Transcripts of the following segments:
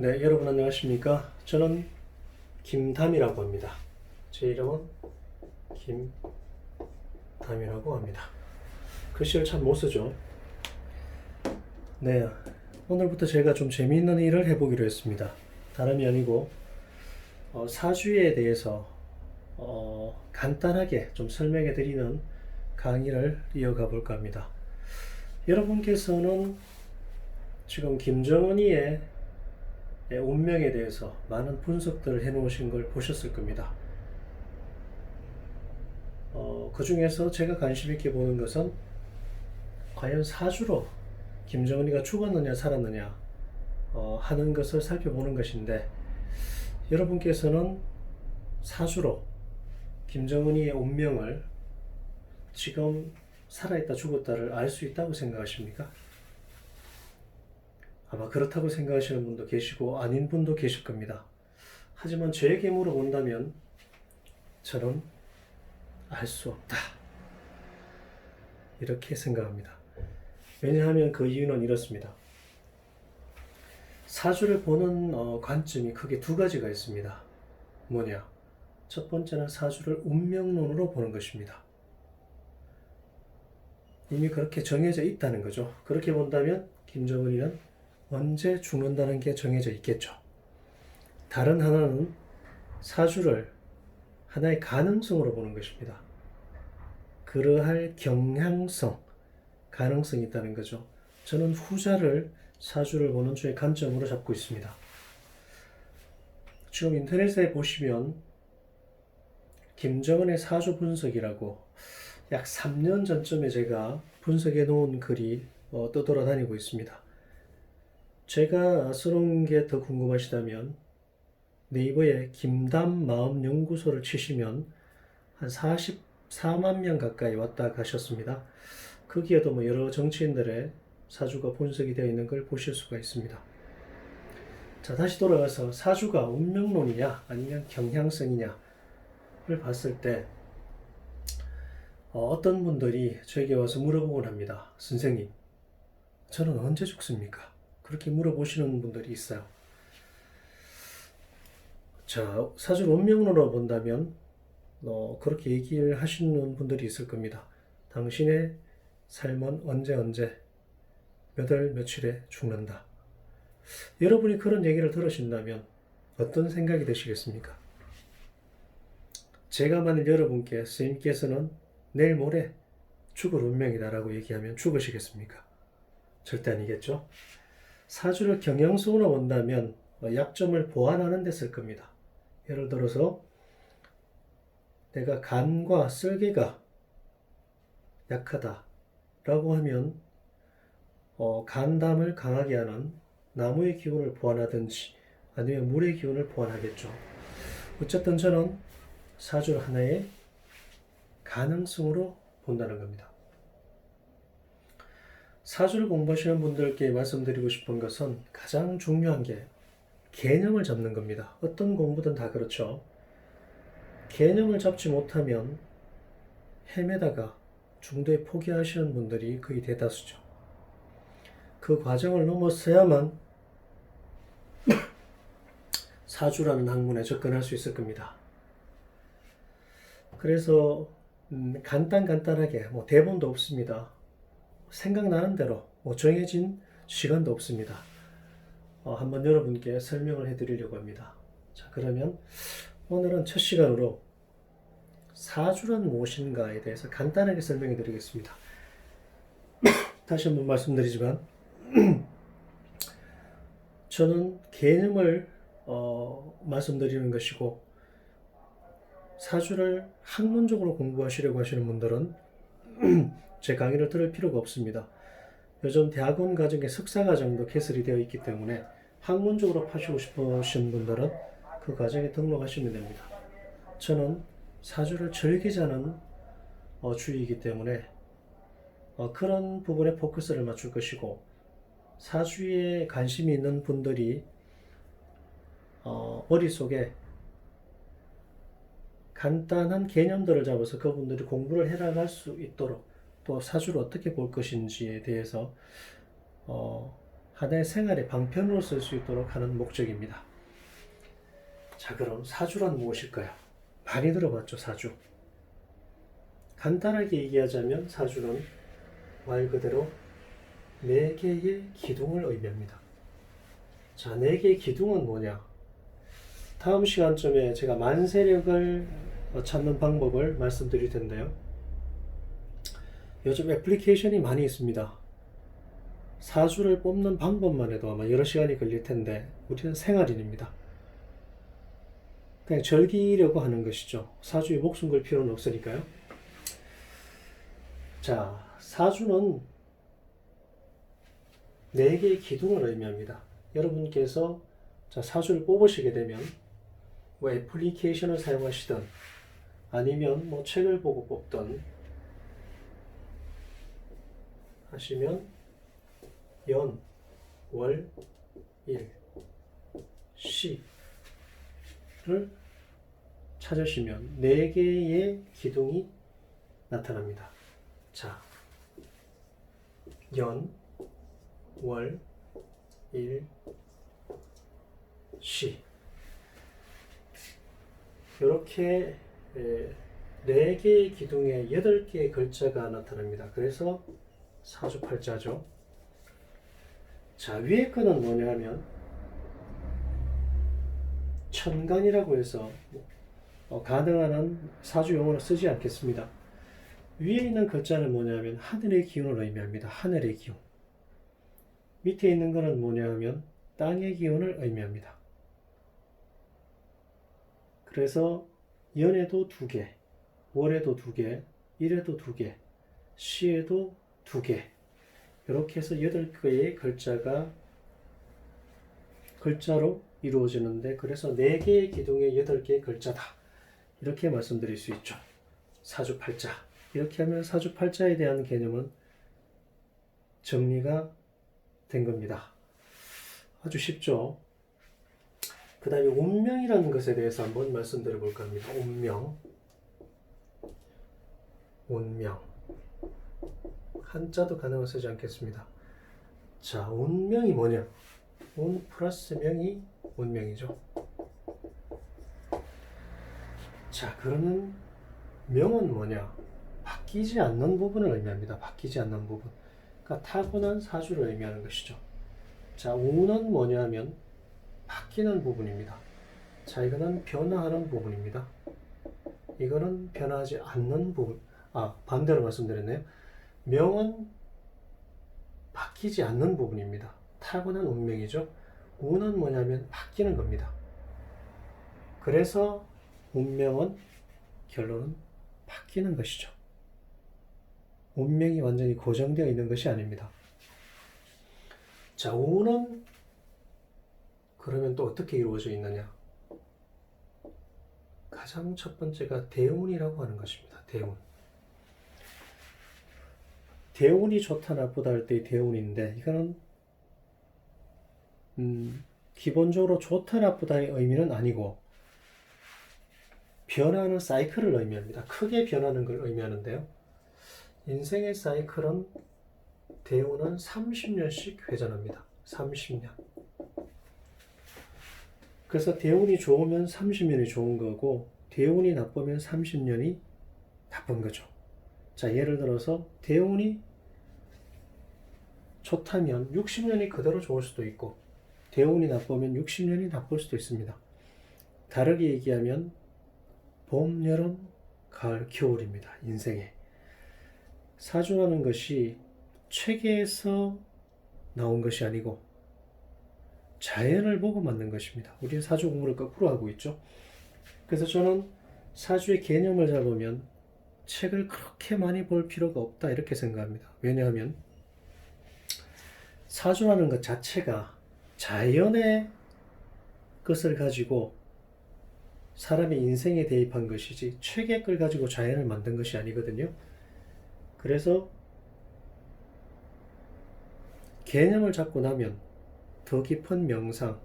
네, 여러분 안녕하십니까? 저는 김담이라고 합니다. 제 이름은 김담이라고 합니다. 글씨를 참 못 쓰죠. 네, 오늘부터 제가 좀 재미있는 일을 해보기로 했습니다. 다름이 아니고 어, 사주에 대해서 어, 간단하게 좀 설명해 드리는 강의를 이어가 볼까 합니다. 여러분께서는 지금 김정은이의 운명에 대해서 많은 분석들을 해놓으신 걸 보셨을 겁니다. 어, 그 중에서 제가 관심 있게 보는 것은 과연 사주로 김정은이가 죽었느냐 살았느냐 어, 하는 것을 살펴보는 것인데 여러분께서는 사주로 김정은이의 운명을 지금 살아있다 죽었다를 알 수 있다고 생각하십니까? 아마 그렇다고 생각하시는 분도 계시고 아닌 분도 계실 겁니다. 하지만 저에게 물어본다면 저는 알 수 없다. 이렇게 생각합니다. 왜냐하면 그 이유는 이렇습니다. 사주를 보는 어, 관점이 크게 두 가지가 있습니다. 뭐냐? 첫 번째는 사주를 운명론으로 보는 것입니다. 이미 그렇게 정해져 있다는 거죠. 그렇게 본다면 김정은이는 언제 죽는다는 게 정해져 있겠죠. 다른 하나는 사주를 하나의 가능성으로 보는 것입니다. 그러할 경향성, 가능성이 있다는 거죠. 저는 후자를 사주를 보는 주의 관점으로 잡고 있습니다. 지금 인터넷에 보시면 김정은의 사주 분석이라고 약 3년 전쯤에 제가 분석해 놓은 글이 어, 떠돌아다니고 있습니다. 제가 쓰는 게더 궁금하시다면 네이버에 김담 마음 연구소를 치시면 한 44만 명 가까이 왔다 가셨습니다. 거기에도 뭐 여러 정치인들의 사주가 분석이 되어 있는 걸 보실 수가 있습니다. 자, 다시 돌아가서 사주가 운명론이냐 아니면 경향성이냐를 봤을 때 어, 떤 분들이 저에게 와서 물어보곤 합니다. 선생님, 저는 언제 죽습니까? 그렇게 물어보시는 분들이 있어요. 자, 사실 운명론으로 본다면 어, 그렇게 얘기를 하시는 분들이 있을 겁니다. 당신의 삶은 언제 언제 몇 월 며칠에 죽는다. 여러분이 그런 얘기를 들으신다면 어떤 생각이 드시겠습니까? 제가 만일 여러분께 스님께서는 내일 모레 죽을 운명이다라고 얘기하면 죽으시겠습니까? 절대 아니겠죠? 사주를 경향성으로 본다면 약점을 보완하는 데 쓸 겁니다. 예를 들어서 내가 간과 쓸개가 약하다라고 하면 어, 간담을 강하게 하는 나무의 기운을 보완하든지 아니면 물의 기운을 보완하겠죠. 어쨌든 저는 사주를 하나의 가능성으로 본다는 겁니다. 사주를 공부하시는 분들께 말씀드리고 싶은 것은 가장 중요한 게 개념을 잡는 겁니다. 어떤 공부든 다 그렇죠. 개념을 잡지 못하면 헤매다가 중도에 포기하시는 분들이 거의 대다수죠. 그 과정을 넘어서야만 사주라는 학문에 접근할 수 있을 겁니다. 그래서 음, 간단 간단하게 뭐 대본도 없습니다. 생각나는 대로 뭐 정해진 시간도 없습니다. 어, 한번 여러분께 설명을 해드리려고 합니다. 자 그러면 오늘은 첫 시간으로 사주란 무엇인가에 대해서 간단하게 설명해 드리겠습니다. 다시 한번 말씀드리지만 저는 개념을 어, 말씀드리는 것이고 사주를 학문적으로 공부하시려고 하시는 분들은 제 강의를 들을 필요가 없습니다. 요즘 대학원 과정에 석사 과정도 개설이 되어 있기 때문에 학문적으로 파시고 싶으신 분들은 그 과정에 등록하시면 됩니다. 저는 사주를 즐기자는 어, 주의이기 때문에 어, 그런 부분에 포커스를 맞출 것이고 사주에 관심이 있는 분들이 어, 머릿속에 간단한 개념들을 잡아서 그분들이 공부를 해나갈 수 있도록 또 사주를 어떻게 볼 것인지에 대해서 어, 하나의 생활의 방편으로 쓸 수 있도록 하는 목적입니다. 자, 그럼 사주란 무엇일까요? 많이 들어봤죠, 사주. 간단하게 얘기하자면 사주는 말 그대로 네 개의 기둥을 의미합니다. 자, 네 개의 기둥은 뭐냐? 다음 시간쯤에 제가 만세력을 찾는 방법을 말씀드릴 텐데요. 요즘 애플리케이션이 많이 있습니다. 사주를 뽑는 방법만 해도 아마 여러 시간이 걸릴 텐데 우리는 생활인입니다. 그냥 즐기려고 하는 것이죠. 사주에 목숨 걸 필요는 없으니까요. 자, 사주는 네 개의 기둥을 의미합니다. 여러분께서 자, 사주를 뽑으시게 되면 뭐 애플리케이션을 사용하시든 아니면 뭐 책을 보고 뽑든 하시면 연, 월, 일, 시를 찾으시면 네 개의 기둥이 나타납니다. 자, 연, 월, 일, 시 이렇게 에, 네 개의 기둥에 여덟 개의 글자가 나타납니다. 그래서 사주팔자죠. 자, 위에 거는 뭐냐 하면 천간이라고 해서 어, 가능한 한 사주 용어를 쓰지 않겠습니다. 위에 있는 글자는 뭐냐면 하늘의 기운을 의미합니다. 하늘의 기운. 밑에 있는 거는 뭐냐 하면 땅의 기운을 의미합니다. 그래서 연에도 두 개, 월에도 두 개, 일에도 두 개, 시에도 두 개. 이렇게 해서 여덟 개의 글자가 글자로 이루어지는데 그래서 네 개의 기둥에 여덟 개의 글자다. 이렇게 말씀드릴 수 있죠. 사주팔자. 이렇게 하면 사주팔자에 대한 개념은 정리가 된 겁니다. 아주 쉽죠. 그 다음에 운명이라는 것에 대해서 한번 말씀드려 볼까 합니다. 운명. 운명. 한자도 가능을 쓰지 않겠습니다. 자, 운명이 뭐냐? 운 플러스 명이 운명이죠. 자, 그러면 명은 뭐냐? 바뀌지 않는 부분을 의미합니다. 바뀌지 않는 부분. 그러니까 타고난 사주를 의미하는 것이죠. 자, 운은 뭐냐 하면 바뀌는 부분입니다. 자, 이거는 변화하는 부분입니다. 이거는 변하지 않는 부분. 아, 반대로 말씀드렸네요. 명은 바뀌지 않는 부분입니다. 타고난 운명이죠. 운은 뭐냐면 바뀌는 겁니다. 그래서 운명은 결론은 바뀌는 것이죠. 운명이 완전히 고정되어 있는 것이 아닙니다. 자, 운은 그러면 또 어떻게 이루어져 있느냐? 가장 첫 번째가 대운이라고 하는 것입니다. 대운. 대운이 좋다 나쁘다 할 때의 대운인데 이거는 음, 기본적으로 좋다 나쁘다의 의미는 아니고 변하는 사이클을 의미합니다. 크게 변하는 걸 의미하는데요. 인생의 사이클은 대운은 30년씩 회전합니다. 30년. 그래서 대운이 좋으면 30년이 좋은 거고 대운이 나쁘면 30년이 나쁜 거죠. 자, 예를 들어서 대운이 좋다면 60년이 그대로 좋을 수도 있고 대운이 나쁘면 60년이 나쁠 수도 있습니다. 다르게 얘기하면 봄, 여름, 가을, 겨울입니다. 인생에. 사주라는 것이 책에서 나온 것이 아니고 자연을 보고 만든 것입니다. 우리는 사주 공부를 거꾸로 하고 있죠. 그래서 저는 사주의 개념을 잡으면 책을 그렇게 많이 볼 필요가 없다 이렇게 생각합니다. 왜냐하면 사주라는 것 자체가 자연의 것을 가지고 사람의 인생에 대입한 것이지 걸 가지고 자연을 만든 것이 아니거든요. 그래서 개념을 잡고 나면 더 깊은 명상,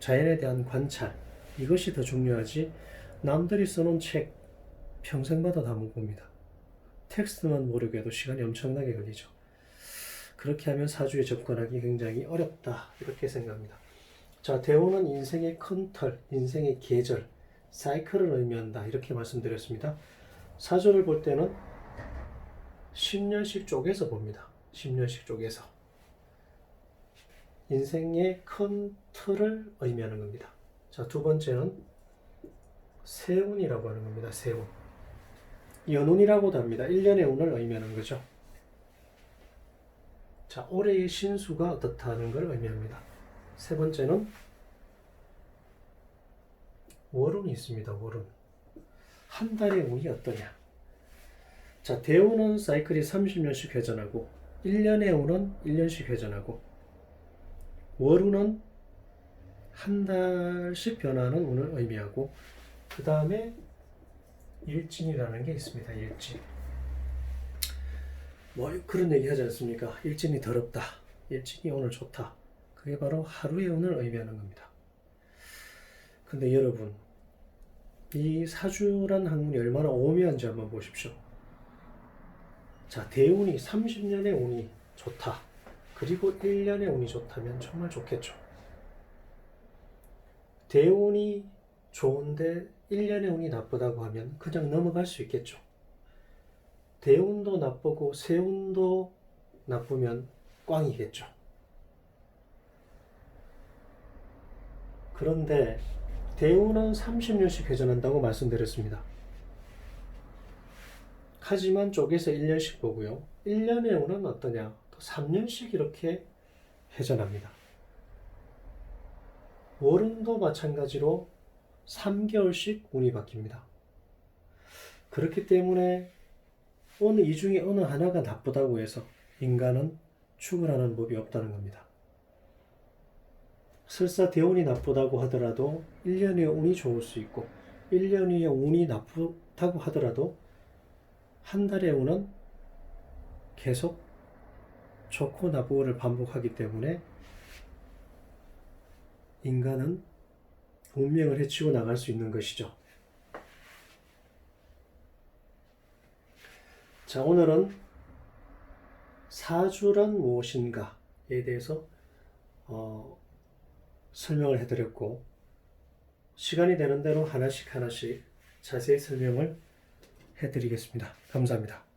자연에 대한 관찰, 이것이 더 중요하지 남들이 써놓은 책 평생마다 다 못 봅니다. 텍스트만 모르게 해도 시간이 엄청나게 걸리죠. 그렇게 하면 사주에 접근하기 굉장히 어렵다. 이렇게 생각합니다. 자, 대운은 인생의 큰 틀, 인생의 계절, 사이클을 의미한다. 이렇게 말씀드렸습니다. 사주를 볼 때는 10년씩 쪼개서 봅니다. 10년씩 쪼개서. 인생의 큰 틀을 의미하는 겁니다. 자, 두 번째는 세운이라고 하는 겁니다. 세운. 연운이라고도 합니다. 1년의 운을 의미하는 거죠. 자, 올해의 신수가 어떻다는 걸 의미합니다. 세 번째는 월운이 있습니다. 월운. 한 달의 운이 어떠냐? 자, 대운은 사이클이 30년씩 회전하고 1년의 운은 1년씩 회전하고 월운은 한 달씩 변하는 운을 의미하고 그 다음에 일진이라는 게 있습니다. 일진. 뭐 그런 얘기 하지 않습니까? 일진이 더럽다. 일진이 오늘 좋다. 그게 바로 하루의 운을 의미하는 겁니다. 근데 여러분, 이 사주란 학문이 얼마나 오묘한지 한번 보십시오. 자, 대운이 30년의 운이 좋다. 그리고 1년의 운이 좋다면 정말 좋겠죠. 대운이 좋은데 1년의 운이 나쁘다고 하면 그냥 넘어갈 수 있겠죠. 대운도 나쁘고 세운도 나쁘면 꽝이겠죠. 그런데 대운은 30년씩 회전한다고 말씀드렸습니다. 하지만 쪽에서 1년씩 보고요. 1년의 운은 어떠냐? 또 3년씩 이렇게 회전합니다. 월운도 마찬가지로 3개월씩 운이 바뀝니다. 그렇기 때문에 어느 이 중에 어느 하나가 나쁘다고 해서 인간은 추구하는 법이 없다는 겁니다. 설사 대운이 나쁘다고 하더라도 1년의 운이 좋을 수 있고 1년의 운이 나쁘다고 하더라도 한 달의 운은 계속 좋고 나쁘고를 반복하기 때문에 인간은 운명을 해치고 나갈 수 있는 것이죠. 자, 오늘은 사주란 무엇인가에 대해서 어, 설명을 해드렸고, 시간이 되는 대로 하나씩 하나씩 자세히 설명을 해드리겠습니다. 감사합니다.